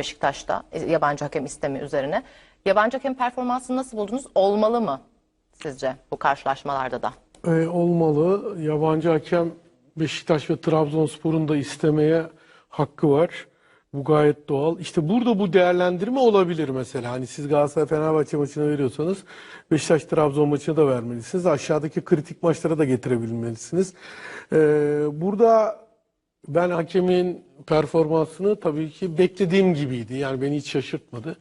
Beşiktaş'ta e, yabancı hakem istemi üzerine. Yabancı hakem performansını nasıl buldunuz? Olmalı mı sizce bu karşılaşmalarda da? E, olmalı. Yabancı hakem Beşiktaş ve Trabzonspor'un da istemeye hakkı var. Bu gayet doğal. İşte burada bu değerlendirme olabilir mesela. Hani siz Galatasaray Fenerbahçe maçına veriyorsanız Beşiktaş Trabzon maçına da vermelisiniz. Aşağıdaki kritik maçlara da getirebilmelisiniz. E, burada ben hakemin performansını tabii ki beklediğim gibiydi. Yani beni hiç şaşırtmadı.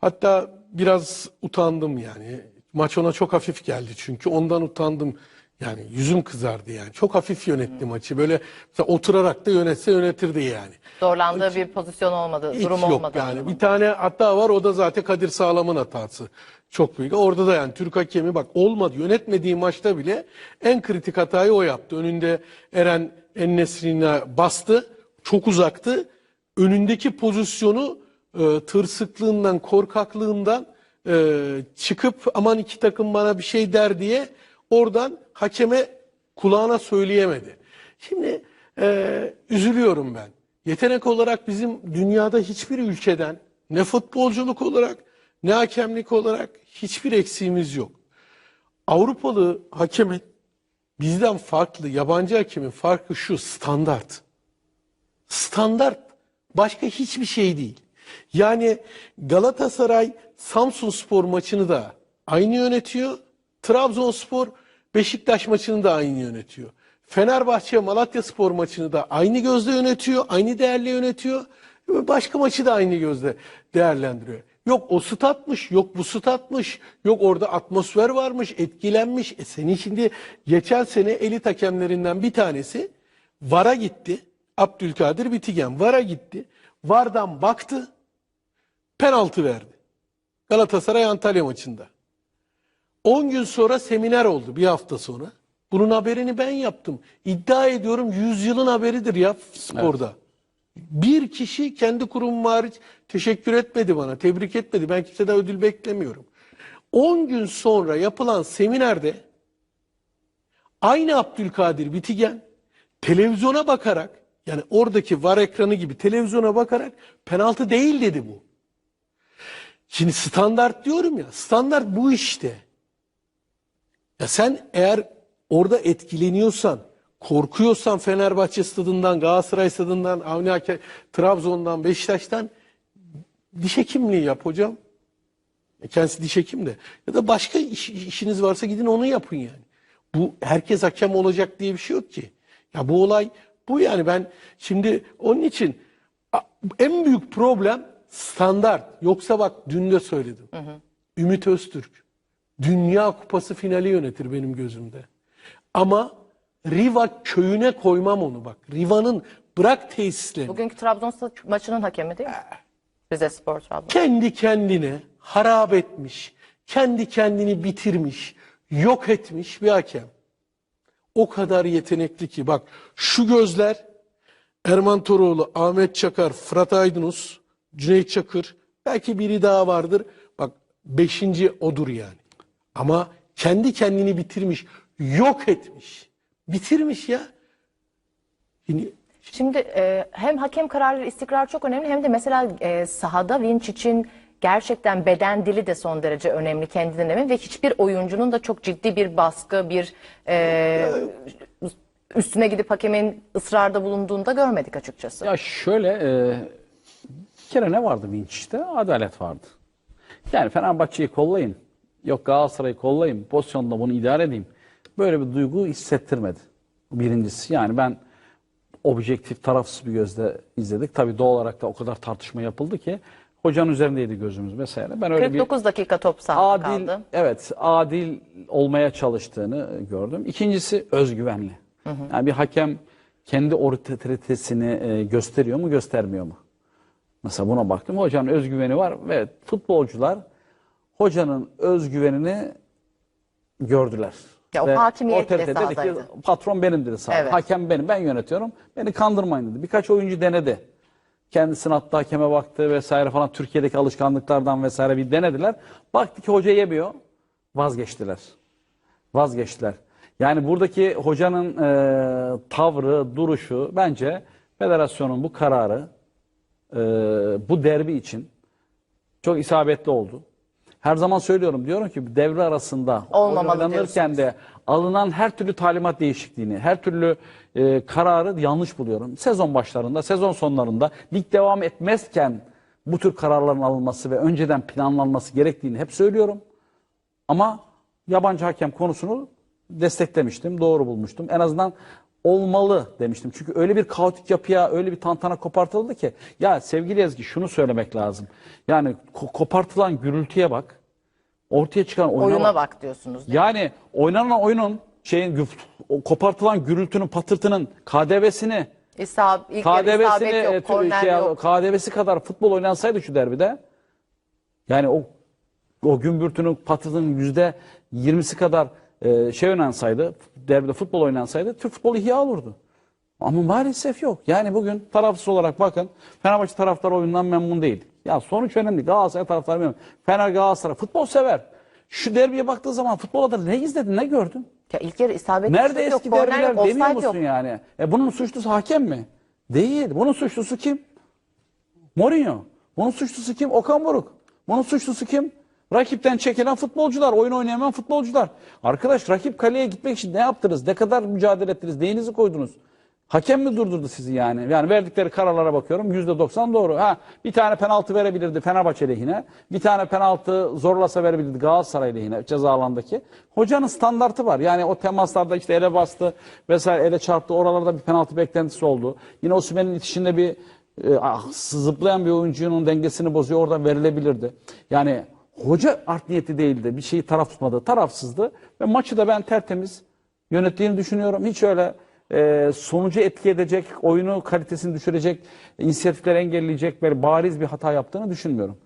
Hatta biraz utandım yani. Maç ona çok hafif geldi çünkü ondan utandım. Yani yüzüm kızardı yani. Çok hafif yönetti maçı. Böyle mesela oturarak da yönetse yönetirdi yani. Zorlandığı bir pozisyon olmadı, Hiç durum yok olmadı. yani. Bir tane hata var o da zaten Kadir Sağlam'ın hatası. Çok büyük. Orada da yani Türk hakemi bak olmadı. Yönetmediği maçta bile en kritik hatayı o yaptı. Önünde Eren Ennesri'ne bastı. Çok uzaktı. Önündeki pozisyonu e, tırsıklığından, korkaklığından e, çıkıp aman iki takım bana bir şey der diye oradan hakeme kulağına söyleyemedi. Şimdi e, üzülüyorum ben. Yetenek olarak bizim dünyada hiçbir ülkeden ne futbolculuk olarak ne hakemlik olarak hiçbir eksiğimiz yok. Avrupalı hakemin bizden farklı, yabancı hakemin farkı şu standart. Standart başka hiçbir şey değil. Yani Galatasaray Samsun Spor maçını da aynı yönetiyor. Trabzonspor Beşiktaş maçını da aynı yönetiyor. Fenerbahçe Malatya Spor maçını da aynı gözle yönetiyor, aynı değerle yönetiyor. Başka maçı da aynı gözle değerlendiriyor. Yok o statmış, yok bu statmış, yok orada atmosfer varmış, etkilenmiş. E senin şimdi geçen sene elit hakemlerinden bir tanesi VAR'a gitti. Abdülkadir Bitigen VAR'a gitti. VAR'dan baktı, penaltı verdi. Galatasaray Antalya maçında. 10 gün sonra seminer oldu bir hafta sonra. Bunun haberini ben yaptım. İddia ediyorum 100 yılın haberidir ya sporda. Bir kişi kendi kurumum hariç teşekkür etmedi bana, tebrik etmedi. Ben kimseden ödül beklemiyorum. 10 gün sonra yapılan seminerde aynı Abdülkadir Bitigen televizyona bakarak yani oradaki var ekranı gibi televizyona bakarak penaltı değil dedi bu. Şimdi standart diyorum ya standart bu işte. Ya sen eğer orada etkileniyorsan, korkuyorsan Fenerbahçe stadından, Galatasaray stadından, Avni Hakem, Trabzon'dan, Beşiktaş'tan diş hekimliği yap hocam. E Kendisi diş hekim de. Ya da başka iş- işiniz varsa gidin onu yapın yani. Bu herkes hakem olacak diye bir şey yok ki. Ya bu olay bu yani ben şimdi onun için en büyük problem standart. Yoksa bak dün de söyledim. Ümit Öztürk Dünya Kupası finali yönetir benim gözümde. Ama Riva köyüne koymam onu bak. Riva'nın bırak tesislerini. Bugünkü Trabzon maçının hakemi değil mi? Rize Spor Trabzon. kendi kendine harap etmiş, kendi kendini bitirmiş, yok etmiş bir hakem. O kadar yetenekli ki bak şu gözler Erman Toroğlu, Ahmet Çakar, Fırat Aydınus, Cüneyt Çakır belki biri daha vardır. Bak beşinci odur yani. Ama kendi kendini bitirmiş, yok etmiş. Bitirmiş ya. Şimdi Şimdi e, hem hakem kararları istikrar çok önemli hem de mesela e, sahada Vinçic'in gerçekten beden dili de son derece önemli kendinden emin ve hiçbir oyuncunun da çok ciddi bir baskı, bir e, üstüne gidip hakemin ısrarda bulunduğunda görmedik açıkçası. Ya şöyle e, bir kere ne vardı Vinç'te? Adalet vardı. Yani Fenerbahçe'yi kollayın. Yok Galatasaray'ı kollayın. Pozisyonda bunu idare edeyim. Böyle bir duygu hissettirmedi. Birincisi yani ben objektif tarafsız bir gözle izledik. Tabii doğal olarak da o kadar tartışma yapıldı ki hocanın üzerindeydi gözümüz vesaire. Ben öyle bir 49 dakika top sahada adil kaldı. evet adil olmaya çalıştığını gördüm. İkincisi özgüvenli. Yani bir hakem kendi otoritesini e, gösteriyor mu göstermiyor mu? Mesela buna baktım. Hocanın özgüveni var ve futbolcular hocanın özgüvenini gördüler. Ya o hakimiyet de dedi ki sahadaydı. patron benim dedi sahada. Evet. Hakem benim ben yönetiyorum. Beni kandırmayın dedi. Birkaç oyuncu denedi. Kendisini hatta hakeme baktı vesaire falan Türkiye'deki alışkanlıklardan vesaire bir denediler. Baktı ki hoca yemiyor. Vazgeçtiler. Vazgeçtiler. Yani buradaki hocanın e, tavrı, duruşu bence federasyonun bu kararı e, bu derbi için çok isabetli oldu. Her zaman söylüyorum diyorum ki devre arasında oynanırken de alınan her türlü talimat değişikliğini, her türlü e, kararı yanlış buluyorum. Sezon başlarında, sezon sonlarında lig devam etmezken bu tür kararların alınması ve önceden planlanması gerektiğini hep söylüyorum. Ama yabancı hakem konusunu desteklemiştim, doğru bulmuştum. En azından olmalı demiştim. Çünkü öyle bir kaotik yapıya, öyle bir tantana kopartıldı ki. Ya sevgili Ezgi şunu söylemek lazım. Yani ko- kopartılan gürültüye bak. Ortaya çıkan oyuna, Oyuna bak. bak diyorsunuz. Yani oynanan oyunun şeyin o kopartılan gürültünün, patırtının KDV'sini İsab, ilk KDV'sini e, yok, şey, yok. KDV'si kadar futbol oynansaydı şu derbide yani o o gümbürtünün patırtının yüzde yirmisi kadar e, şey oynansaydı derbide futbol oynansaydı Türk futbolu ihya olurdu. Ama maalesef yok. Yani bugün tarafsız olarak bakın Fenerbahçe taraftarı oyundan memnun değil. Ya sonuç önemli. Galatasaray taraftarı memnun. Fener Galatasaray futbol sever. Şu derbiye baktığı zaman futbol adına ne izledin ne gördün? Ya ilk yarı isabet Nerede yok, eski derbiler yok, demiyor musun yok. yani? E bunun suçlusu hakem mi? Değil. Bunun suçlusu kim? Mourinho. Bunun suçlusu kim? Okan Buruk. Bunun suçlusu kim? Rakipten çekilen futbolcular, oyun oynayamayan futbolcular. Arkadaş rakip kaleye gitmek için ne yaptınız? Ne kadar mücadele ettiniz? Neyinizi koydunuz? Hakem mi durdurdu sizi yani? Yani verdikleri kararlara bakıyorum. %90 doğru. Ha bir tane penaltı verebilirdi Fenerbahçe lehine. Bir tane penaltı zorlasa verebilirdi Galatasaray lehine ceza alandaki. Hocanın standartı var. Yani o temaslarda işte ele bastı vesaire ele çarptı. Oralarda bir penaltı beklentisi oldu. Yine Osimhen'in itişinde bir e, ah, zıplayan bir oyuncunun dengesini bozuyor. Oradan verilebilirdi. Yani hoca art niyeti değildi. Bir şeyi taraf tutmadı. Tarafsızdı. Ve maçı da ben tertemiz yönettiğini düşünüyorum. Hiç öyle e, sonucu etki edecek, oyunu kalitesini düşürecek, inisiyatifleri engelleyecek böyle bariz bir hata yaptığını düşünmüyorum.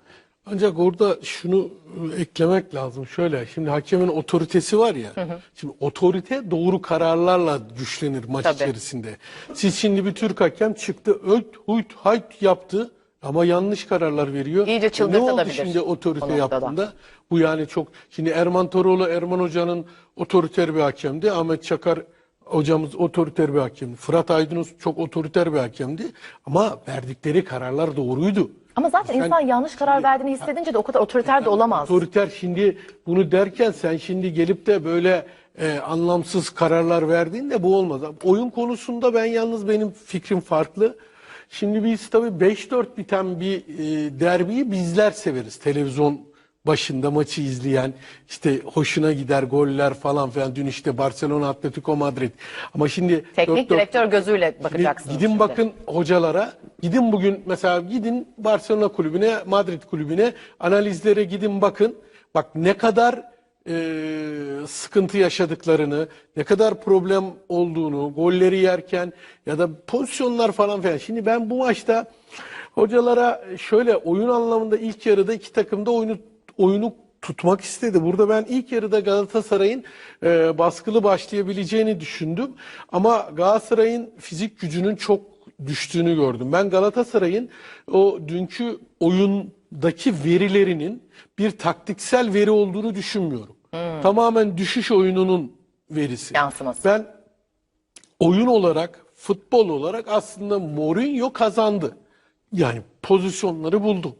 Ancak orada şunu eklemek lazım. Şöyle şimdi hakemin otoritesi var ya. Şimdi otorite doğru kararlarla güçlenir maç Tabii. içerisinde. Siz şimdi bir Türk hakem çıktı öt huyt hayt yaptı ama yanlış kararlar veriyor. İyice E Ne oldu şimdi o otorite noktada. yaptığında? Bu yani çok şimdi Erman Toroğlu Erman Hoca'nın otoriter bir hakemdi. Ahmet Çakar hocamız otoriter bir hakemdi. Fırat Aydınus çok otoriter bir hakemdi. Ama verdikleri kararlar doğruydu. Ama zaten Sen- insan yanlış karar verdiğini hissedince de o kadar otoriter de olamaz. Otoriter şimdi bunu derken sen şimdi gelip de böyle e, anlamsız kararlar verdiğinde bu olmaz. Oyun konusunda ben yalnız benim fikrim farklı. Şimdi biz tabii 5-4 biten bir e, derbiyi bizler severiz. Televizyon başında maçı izleyen işte hoşuna gider goller falan filan. Dün işte Barcelona Atletico Madrid. Ama şimdi Teknik 4-4 direktör gözüyle bakacaksınız. Gidin şimdi. bakın hocalara. Gidin bugün mesela gidin Barcelona kulübüne, Madrid kulübüne analizlere gidin bakın. Bak ne kadar e, sıkıntı yaşadıklarını, ne kadar problem olduğunu, golleri yerken ya da pozisyonlar falan filan. Şimdi ben bu maçta hocalara şöyle oyun anlamında ilk yarıda iki takım da oyunu oyunu tutmak istedi. Burada ben ilk yarıda Galatasaray'ın e, baskılı başlayabileceğini düşündüm. Ama Galatasaray'ın fizik gücünün çok düştüğünü gördüm. Ben Galatasaray'ın o dünkü oyundaki verilerinin bir taktiksel veri olduğunu düşünmüyorum. Tamamen düşüş oyununun verisi. Yansıması. Ben oyun olarak, futbol olarak aslında Mourinho kazandı. Yani pozisyonları buldu.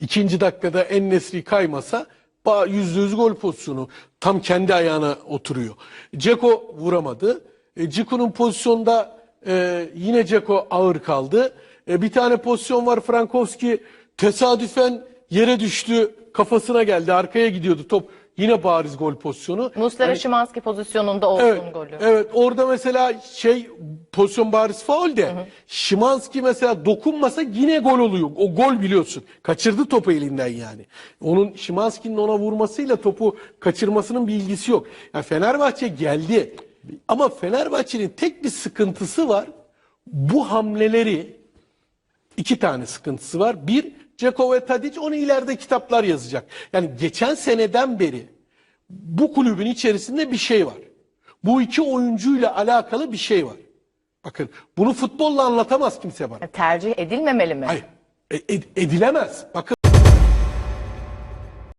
İkinci dakikada en nesri kaymasa yüzde yüz gol pozisyonu tam kendi ayağına oturuyor. Ceko vuramadı. E, Ciku'nun pozisyonda e, yine Ceko ağır kaldı. E, bir tane pozisyon var Frankowski tesadüfen yere düştü kafasına geldi arkaya gidiyordu top. Yine bariz gol pozisyonu. Muslera Şimanski pozisyonunda olsun Evet, golü. evet orada mesela şey pozisyon bariz faul de Şimanski mesela dokunmasa yine gol oluyor. O gol biliyorsun. Kaçırdı topu elinden yani. Onun Şimanski'nin ona vurmasıyla topu kaçırmasının bir ilgisi yok. Yani Fenerbahçe geldi. Ama Fenerbahçe'nin tek bir sıkıntısı var. Bu hamleleri iki tane sıkıntısı var. Bir, Ceko ve Tadic onu ileride kitaplar yazacak. Yani geçen seneden beri bu kulübün içerisinde bir şey var. Bu iki oyuncuyla alakalı bir şey var. Bakın bunu futbolla anlatamaz kimse bana. Tercih edilmemeli mi? Hayır. e- ed- edilemez. Bakın